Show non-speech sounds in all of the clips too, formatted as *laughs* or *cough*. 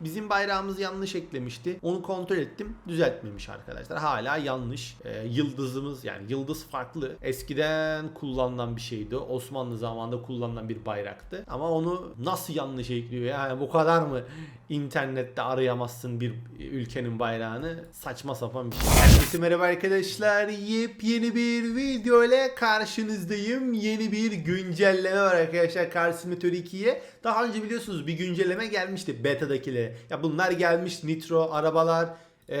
bizim bayrağımızı yanlış eklemişti. Onu kontrol ettim. Düzeltmemiş arkadaşlar. Hala yanlış. Ee, yıldızımız yani yıldız farklı. Eskiden kullanılan bir şeydi. Osmanlı zamanında kullanılan bir bayraktı. Ama onu nasıl yanlış ekliyor yani bu kadar mı internette arayamazsın bir ülkenin bayrağını saçma sapan bir şey. Herkese merhaba arkadaşlar. Yepyeni bir video ile karşınızdayım. Yeni bir güncelleme var arkadaşlar Car Simulator 2'ye. Daha önce biliyorsunuz bir güncelleme gelmişti Ya bunlar gelmiş nitro arabalar ee,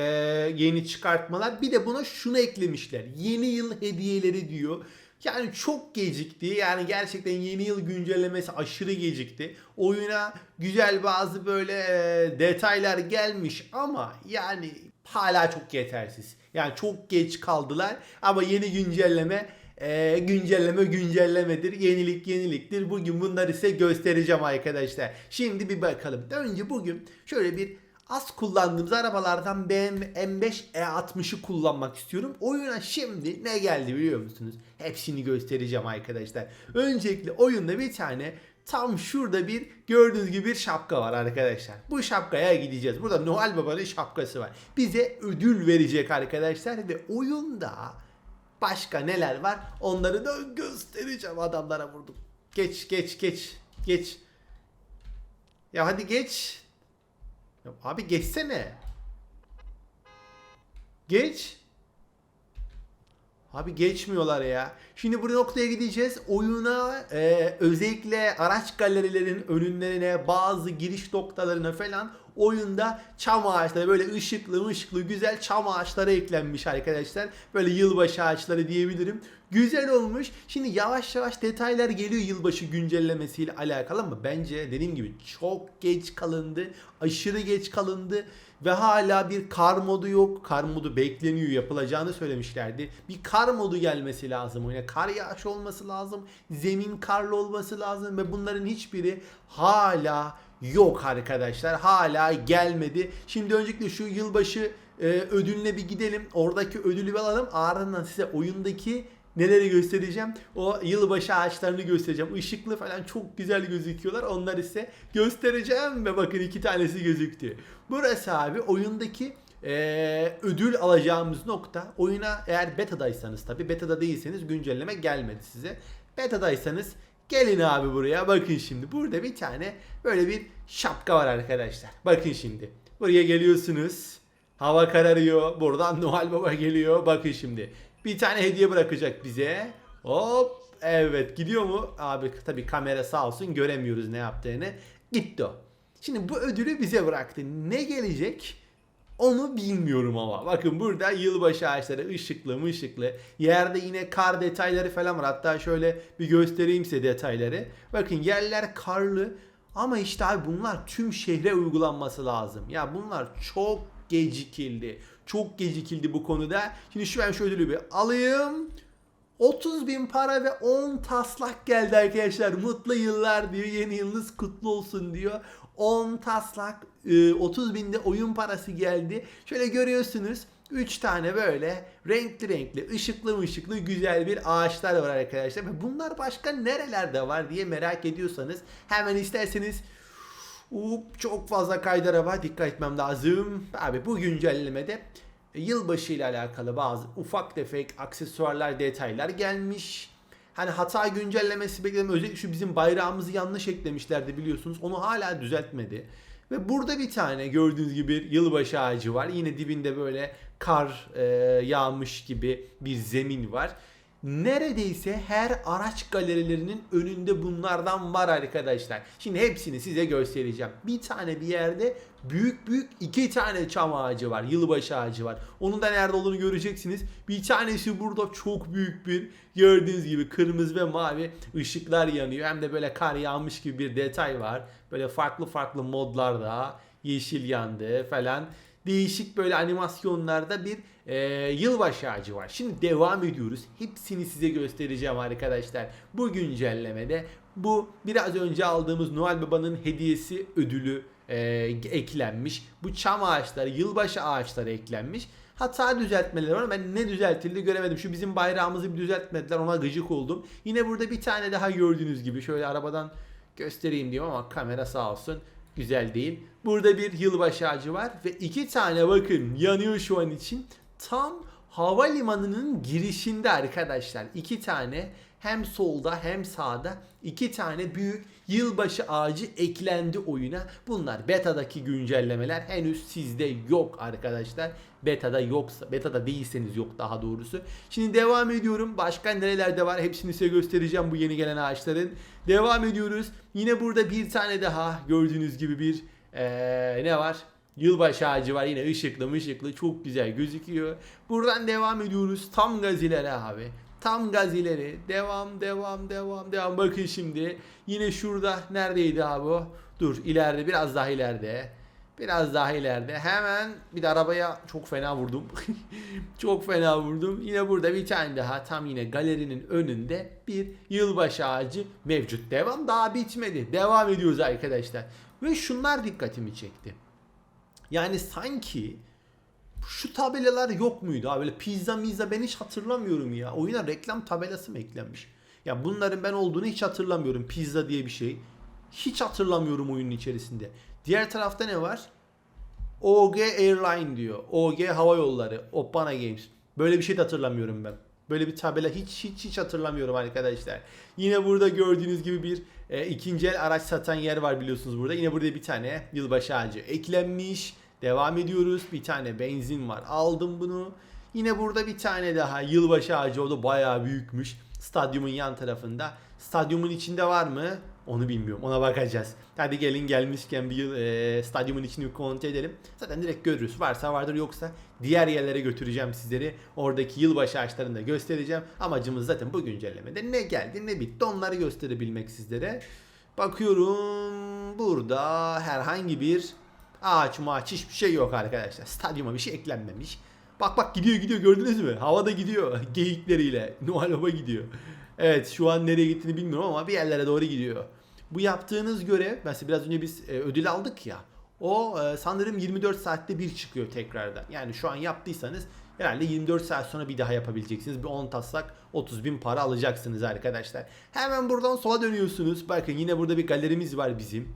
yeni çıkartmalar. Bir de buna şunu eklemişler. Yeni yıl hediyeleri diyor. Yani çok gecikti. Yani gerçekten yeni yıl güncellemesi aşırı gecikti. Oyuna güzel bazı böyle e, detaylar gelmiş ama yani hala çok yetersiz. Yani çok geç kaldılar ama yeni güncelleme e, güncelleme güncellemedir. Yenilik yeniliktir. Bugün bunları size göstereceğim arkadaşlar. Şimdi bir bakalım. Önce bugün şöyle bir az kullandığımız arabalardan BMW M5 E60'ı kullanmak istiyorum. Oyuna şimdi ne geldi biliyor musunuz? Hepsini göstereceğim arkadaşlar. Öncelikle oyunda bir tane tam şurada bir gördüğünüz gibi bir şapka var arkadaşlar. Bu şapkaya gideceğiz. Burada Noel Baba'nın şapkası var. Bize ödül verecek arkadaşlar ve oyunda başka neler var onları da göstereceğim adamlara vurdum. Geç geç geç geç. Ya hadi geç. Ya abi geçsene. Geç. Abi geçmiyorlar ya. Şimdi bu noktaya gideceğiz. Oyuna e, özellikle araç galerilerin önünlerine bazı giriş noktalarına falan oyunda çam ağaçları böyle ışıklı ışıklı güzel çam ağaçları eklenmiş arkadaşlar. Böyle yılbaşı ağaçları diyebilirim. Güzel olmuş. Şimdi yavaş yavaş detaylar geliyor yılbaşı güncellemesiyle alakalı ama bence dediğim gibi çok geç kalındı. Aşırı geç kalındı ve hala bir kar modu yok. Kar modu bekleniyor yapılacağını söylemişlerdi. Bir kar modu gelmesi lazım oyuna. Kar yağışı olması lazım. Zemin karlı olması lazım ve bunların hiçbiri hala yok arkadaşlar. Hala gelmedi. Şimdi öncelikle şu yılbaşı e, ödülüne bir gidelim. Oradaki ödülü bir alalım. Ardından size oyundaki neleri göstereceğim. O yılbaşı ağaçlarını göstereceğim. Işıklı falan çok güzel gözüküyorlar. Onları size göstereceğim ve bakın iki tanesi gözüktü. Burası abi oyundaki eee, ödül alacağımız nokta. Oyuna eğer betadaysanız tabi betada değilseniz güncelleme gelmedi size. Betadaysanız gelin abi buraya bakın şimdi. Burada bir tane böyle bir şapka var arkadaşlar. Bakın şimdi. Buraya geliyorsunuz. Hava kararıyor. Buradan Noel Baba geliyor. Bakın şimdi. Bir tane hediye bırakacak bize. Hop. Evet gidiyor mu? Abi tabii kamera sağ olsun göremiyoruz ne yaptığını. Gitti o. Şimdi bu ödülü bize bıraktı. Ne gelecek? Onu bilmiyorum ama. Bakın burada yılbaşı ağaçları ışıklı mışıklı. Yerde yine kar detayları falan var. Hatta şöyle bir göstereyim size detayları. Bakın yerler karlı. Ama işte abi bunlar tüm şehre uygulanması lazım. Ya bunlar çok gecikildi. Çok gecikildi bu konuda. Şimdi şu ben ödülü bir alayım. 30 bin para ve 10 taslak geldi arkadaşlar. Mutlu yıllar diyor. Yeni yılınız kutlu olsun diyor. 10 taslak e, 30 binde oyun parası geldi. Şöyle görüyorsunuz. 3 tane böyle renkli renkli, ışıklı ışıklı güzel bir ağaçlar var arkadaşlar. Ve bunlar başka nerelerde var diye merak ediyorsanız hemen isterseniz Up, çok fazla kaydı araba dikkat etmem lazım. Abi bu güncellemede e, yılbaşı ile alakalı bazı ufak tefek aksesuarlar, detaylar gelmiş. Hani hata güncellemesi bekledim. Özellikle şu bizim bayrağımızı yanlış eklemişlerdi biliyorsunuz. Onu hala düzeltmedi. Ve burada bir tane gördüğünüz gibi bir yılbaşı ağacı var. Yine dibinde böyle kar e, yağmış gibi bir zemin var. Neredeyse her araç galerilerinin önünde bunlardan var arkadaşlar. Şimdi hepsini size göstereceğim. Bir tane bir yerde büyük büyük iki tane çam ağacı var. Yılbaşı ağacı var. Onun da nerede olduğunu göreceksiniz. Bir tanesi burada çok büyük bir gördüğünüz gibi kırmızı ve mavi ışıklar yanıyor. Hem de böyle kar yağmış gibi bir detay var. Böyle farklı farklı modlarda yeşil yandı falan değişik böyle animasyonlarda bir e, yılbaşı ağacı var. Şimdi devam ediyoruz. Hepsini size göstereceğim arkadaşlar. Bu güncellemede bu biraz önce aldığımız Noel Baba'nın hediyesi ödülü e, eklenmiş. Bu çam ağaçları, yılbaşı ağaçları eklenmiş. Hata düzeltmeleri var. Ben ne düzeltildi göremedim. Şu bizim bayrağımızı bir düzeltmediler. Ona gıcık oldum. Yine burada bir tane daha gördüğünüz gibi şöyle arabadan göstereyim diyorum ama kamera sağ olsun güzel değil. Burada bir yılbaşı ağacı var ve iki tane bakın yanıyor şu an için. Tam havalimanının girişinde arkadaşlar. iki tane hem solda hem sağda iki tane büyük yılbaşı ağacı eklendi oyuna. Bunlar beta'daki güncellemeler henüz sizde yok arkadaşlar. Beta'da yoksa, beta'da değilseniz yok daha doğrusu. Şimdi devam ediyorum. Başka nerelerde var hepsini size göstereceğim bu yeni gelen ağaçların. Devam ediyoruz. Yine burada bir tane daha gördüğünüz gibi bir ee, ne var? Yılbaşı ağacı var yine ışıklı mışıklı çok güzel gözüküyor. Buradan devam ediyoruz tam gaz ileri abi. Tam gaz ileri. Devam devam devam devam. Bakın şimdi yine şurada neredeydi abi? Dur ileride biraz daha ileride. Biraz daha ileride. Hemen bir de arabaya çok fena vurdum. *laughs* çok fena vurdum. Yine burada bir tane daha tam yine galerinin önünde bir yılbaşı ağacı mevcut. Devam daha bitmedi. Devam ediyoruz arkadaşlar. Ve şunlar dikkatimi çekti. Yani sanki şu tabelalar yok muydu abi? Böyle pizza mizza ben hiç hatırlamıyorum ya. Oyuna reklam tabelası mı eklenmiş? Ya bunların ben olduğunu hiç hatırlamıyorum. Pizza diye bir şey. Hiç hatırlamıyorum oyunun içerisinde. Diğer tarafta ne var? OG Airline diyor. OG Hava Yolları. Opana Games. Böyle bir şey de hatırlamıyorum ben. Böyle bir tabela hiç hiç hiç hatırlamıyorum arkadaşlar. Yine burada gördüğünüz gibi bir e, ikinci el araç satan yer var biliyorsunuz burada. Yine burada bir tane yılbaşı ağacı eklenmiş. Devam ediyoruz. Bir tane benzin var. Aldım bunu. Yine burada bir tane daha yılbaşı ağacı. O da bayağı büyükmüş. Stadyumun yan tarafında. Stadyumun içinde var mı? Onu bilmiyorum. Ona bakacağız. Hadi gelin gelmişken bir yıl, e, stadyumun içini kontrol edelim. Zaten direkt görürüz. Varsa vardır yoksa diğer yerlere götüreceğim sizleri. Oradaki yılbaşı ağaçlarını da göstereceğim. Amacımız zaten bu güncellemede ne geldi ne bitti onları gösterebilmek sizlere. Bakıyorum burada herhangi bir ağaç maç hiçbir şey yok arkadaşlar. Stadyuma bir şey eklenmemiş. Bak bak gidiyor gidiyor gördünüz mü? Havada gidiyor *laughs* geyikleriyle. *laughs* Noel gidiyor. Evet şu an nereye gittiğini bilmiyorum ama bir yerlere doğru gidiyor. Bu yaptığınız görev mesela biraz önce biz e, ödül aldık ya. O e, sanırım 24 saatte bir çıkıyor tekrardan. Yani şu an yaptıysanız herhalde 24 saat sonra bir daha yapabileceksiniz. Bir 10 taslak 30 bin para alacaksınız arkadaşlar. Hemen buradan sola dönüyorsunuz. Bakın yine burada bir galerimiz var bizim.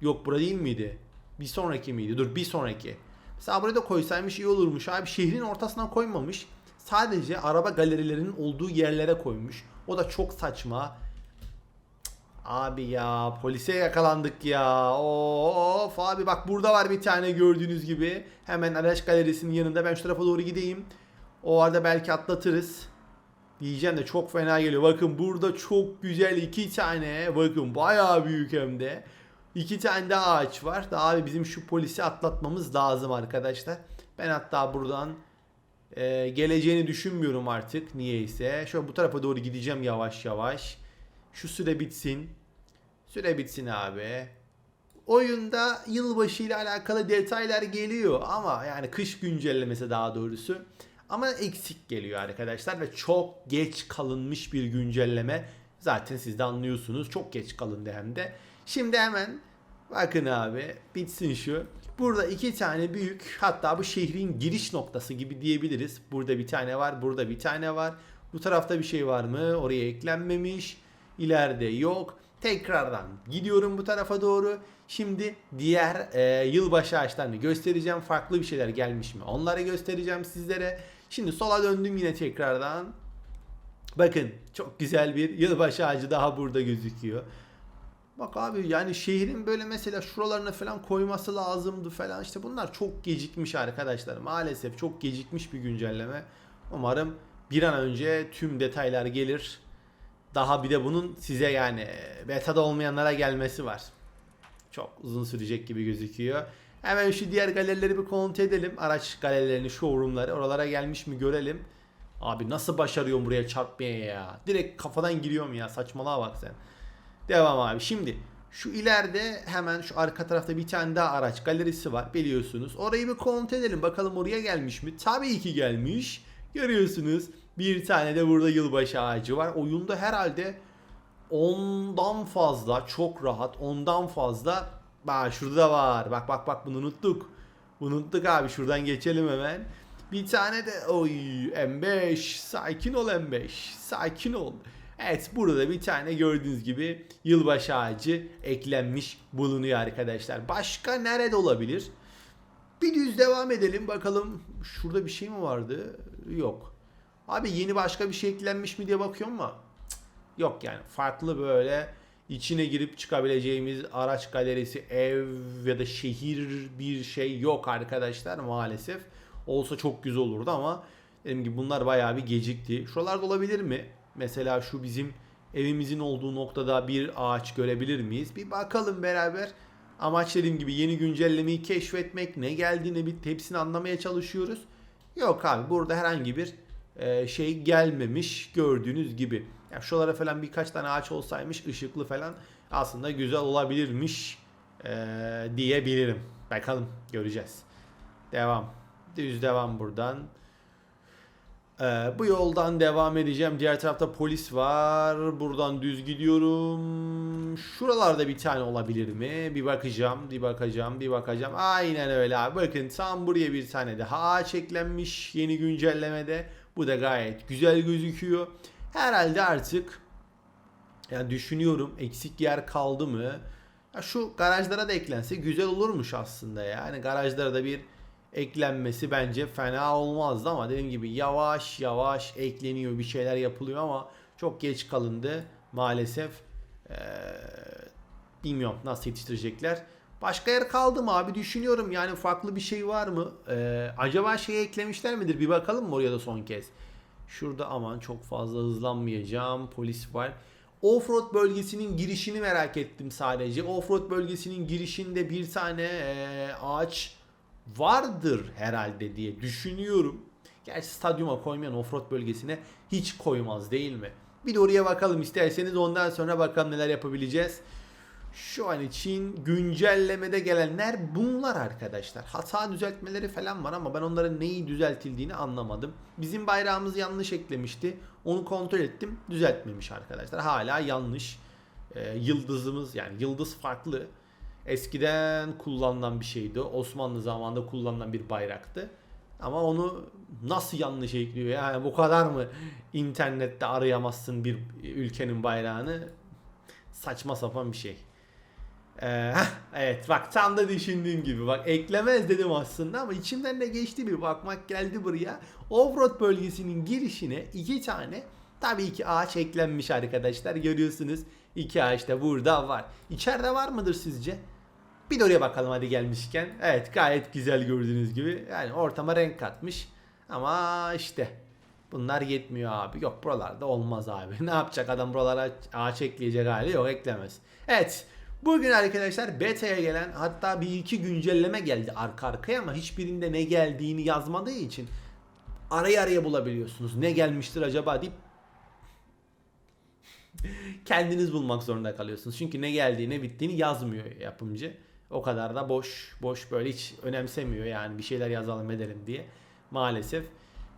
Yok bura değil miydi? Bir sonraki miydi? Dur bir sonraki. Mesela buraya da koysaymış iyi olurmuş. Abi şehrin ortasına koymamış. Sadece araba galerilerinin olduğu yerlere koymuş. O da çok saçma. Abi ya polise yakalandık ya. Of abi bak burada var bir tane gördüğünüz gibi. Hemen araç galerisinin yanında ben şu tarafa doğru gideyim. O arada belki atlatırız. Diyeceğim de çok fena geliyor. Bakın burada çok güzel iki tane. Bakın bayağı büyük hem de. İki tane de ağaç var. Daha abi bizim şu polisi atlatmamız lazım arkadaşlar. Ben hatta buradan e, geleceğini düşünmüyorum artık niyeyse. Şöyle bu tarafa doğru gideceğim yavaş yavaş. Şu süre bitsin. Süre bitsin abi. Oyunda yılbaşı ile alakalı detaylar geliyor ama yani kış güncellemesi daha doğrusu. Ama eksik geliyor arkadaşlar ve çok geç kalınmış bir güncelleme. Zaten siz de anlıyorsunuz. Çok geç kalındı hem de. Şimdi hemen bakın abi bitsin şu. Burada iki tane büyük hatta bu şehrin giriş noktası gibi diyebiliriz. Burada bir tane var, burada bir tane var. Bu tarafta bir şey var mı? Oraya eklenmemiş. İleride yok. Tekrardan gidiyorum bu tarafa doğru. Şimdi diğer e, yılbaşı ağaçlarını göstereceğim. Farklı bir şeyler gelmiş mi? Onları göstereceğim sizlere. Şimdi sola döndüm yine tekrardan. Bakın çok güzel bir yılbaşı ağacı daha burada gözüküyor. Bak abi yani şehrin böyle mesela şuralarına falan koyması lazımdı falan işte bunlar çok gecikmiş arkadaşlar. Maalesef çok gecikmiş bir güncelleme. Umarım bir an önce tüm detaylar gelir. Daha bir de bunun size yani beta'da olmayanlara gelmesi var. Çok uzun sürecek gibi gözüküyor. Hemen şu diğer galerileri bir kontrol edelim. Araç galerilerini, showroomları oralara gelmiş mi görelim. Abi nasıl başarıyorum buraya çarpmaya ya. Direkt kafadan giriyorum ya saçmalığa bak sen. Devam abi. Şimdi şu ileride hemen şu arka tarafta bir tane daha araç galerisi var biliyorsunuz. Orayı bir kontrol edelim. Bakalım oraya gelmiş mi? Tabii ki gelmiş. Görüyorsunuz. Bir tane de burada yılbaşı ağacı var. Oyunda herhalde ondan fazla çok rahat ondan fazla bak şurada da var. Bak bak bak bunu unuttuk. Unuttuk abi şuradan geçelim hemen. Bir tane de oy M5 sakin ol M5 sakin ol. Evet burada bir tane gördüğünüz gibi yılbaşı ağacı eklenmiş bulunuyor arkadaşlar. Başka nerede olabilir? Bir düz devam edelim bakalım. Şurada bir şey mi vardı? Yok. Abi yeni başka bir şey eklenmiş mi diye bakıyorum ama yok yani. Farklı böyle içine girip çıkabileceğimiz araç galerisi, ev ya da şehir bir şey yok arkadaşlar maalesef. Olsa çok güzel olurdu ama dediğim gibi bunlar bayağı bir gecikti. Şuralarda olabilir mi? Mesela şu bizim evimizin olduğu noktada bir ağaç görebilir miyiz? Bir bakalım beraber. Amaç dediğim gibi yeni güncellemeyi keşfetmek, ne geldiğini bir hepsini anlamaya çalışıyoruz. Yok abi burada herhangi bir e, şey gelmemiş gördüğünüz gibi. Ya şuralara falan birkaç tane ağaç olsaymış ışıklı falan aslında güzel olabilirmiş e, diyebilirim. Bakalım göreceğiz. Devam. Düz devam buradan. Ee, bu yoldan devam edeceğim. Diğer tarafta polis var. Buradan düz gidiyorum. Şuralarda bir tane olabilir mi? Bir bakacağım, bir bakacağım, bir bakacağım. Aynen öyle abi. Bakın tam buraya bir tane daha ağaç eklenmiş yeni güncellemede. Bu da gayet güzel gözüküyor. Herhalde artık yani düşünüyorum eksik yer kaldı mı? Ya şu garajlara da eklense güzel olurmuş aslında ya. Yani garajlara da bir eklenmesi bence fena olmazdı ama dediğim gibi yavaş yavaş ekleniyor bir şeyler yapılıyor ama çok geç kalındı maalesef. Ee, bilmiyorum nasıl yetiştirecekler. Başka yer kaldı mı abi düşünüyorum yani farklı bir şey var mı? Ee, acaba şey eklemişler midir bir bakalım mı oraya da son kez. Şurada aman çok fazla hızlanmayacağım polis var. Offroad bölgesinin girişini merak ettim sadece. Offroad bölgesinin girişinde bir tane e, ağaç vardır herhalde diye düşünüyorum. Gerçi stadyuma koymayan offroad bölgesine hiç koymaz değil mi? Bir de oraya bakalım isterseniz ondan sonra bakalım neler yapabileceğiz. Şu an için güncellemede gelenler bunlar arkadaşlar. Hata düzeltmeleri falan var ama ben onların neyi düzeltildiğini anlamadım. Bizim bayrağımızı yanlış eklemişti. Onu kontrol ettim. Düzeltmemiş arkadaşlar. Hala yanlış. Ee, yıldızımız yani yıldız farklı. Eskiden kullanılan bir şeydi. Osmanlı zamanında kullanılan bir bayraktı. Ama onu nasıl yanlış ekliyor yani bu kadar mı internette arayamazsın bir ülkenin bayrağını saçma sapan bir şey. Ee, evet bak tam da düşündüğüm gibi bak eklemez dedim aslında ama içimden de geçti bir bakmak geldi buraya. Offroad bölgesinin girişine iki tane tabii ki ağaç eklenmiş arkadaşlar görüyorsunuz. İki ağaç da burada var. İçeride var mıdır sizce? Bir de oraya bakalım hadi gelmişken. Evet gayet güzel gördüğünüz gibi. Yani ortama renk katmış. Ama işte bunlar yetmiyor abi. Yok buralarda olmaz abi. *laughs* Ne yapacak adam buralara ağaç ekleyecek hali yok eklemez. Evet Bugün arkadaşlar beta'ya gelen hatta bir iki güncelleme geldi arka arkaya ama hiçbirinde ne geldiğini yazmadığı için araya araya bulabiliyorsunuz. Ne gelmiştir acaba deyip *laughs* kendiniz bulmak zorunda kalıyorsunuz. Çünkü ne geldiği ne bittiğini yazmıyor yapımcı. O kadar da boş boş böyle hiç önemsemiyor yani bir şeyler yazalım edelim diye maalesef.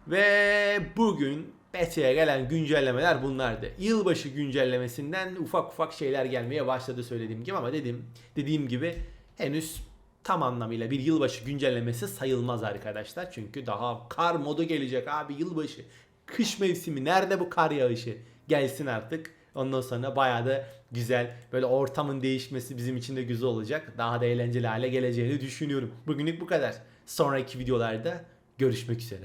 Ve bugün beta'ya gelen güncellemeler bunlardı. Yılbaşı güncellemesinden ufak ufak şeyler gelmeye başladı söylediğim gibi ama dedim dediğim gibi henüz tam anlamıyla bir yılbaşı güncellemesi sayılmaz arkadaşlar. Çünkü daha kar modu gelecek abi yılbaşı. Kış mevsimi nerede bu kar yağışı? Gelsin artık. Ondan sonra bayağı da güzel böyle ortamın değişmesi bizim için de güzel olacak. Daha da eğlenceli hale geleceğini düşünüyorum. Bugünlük bu kadar. Sonraki videolarda görüşmek üzere.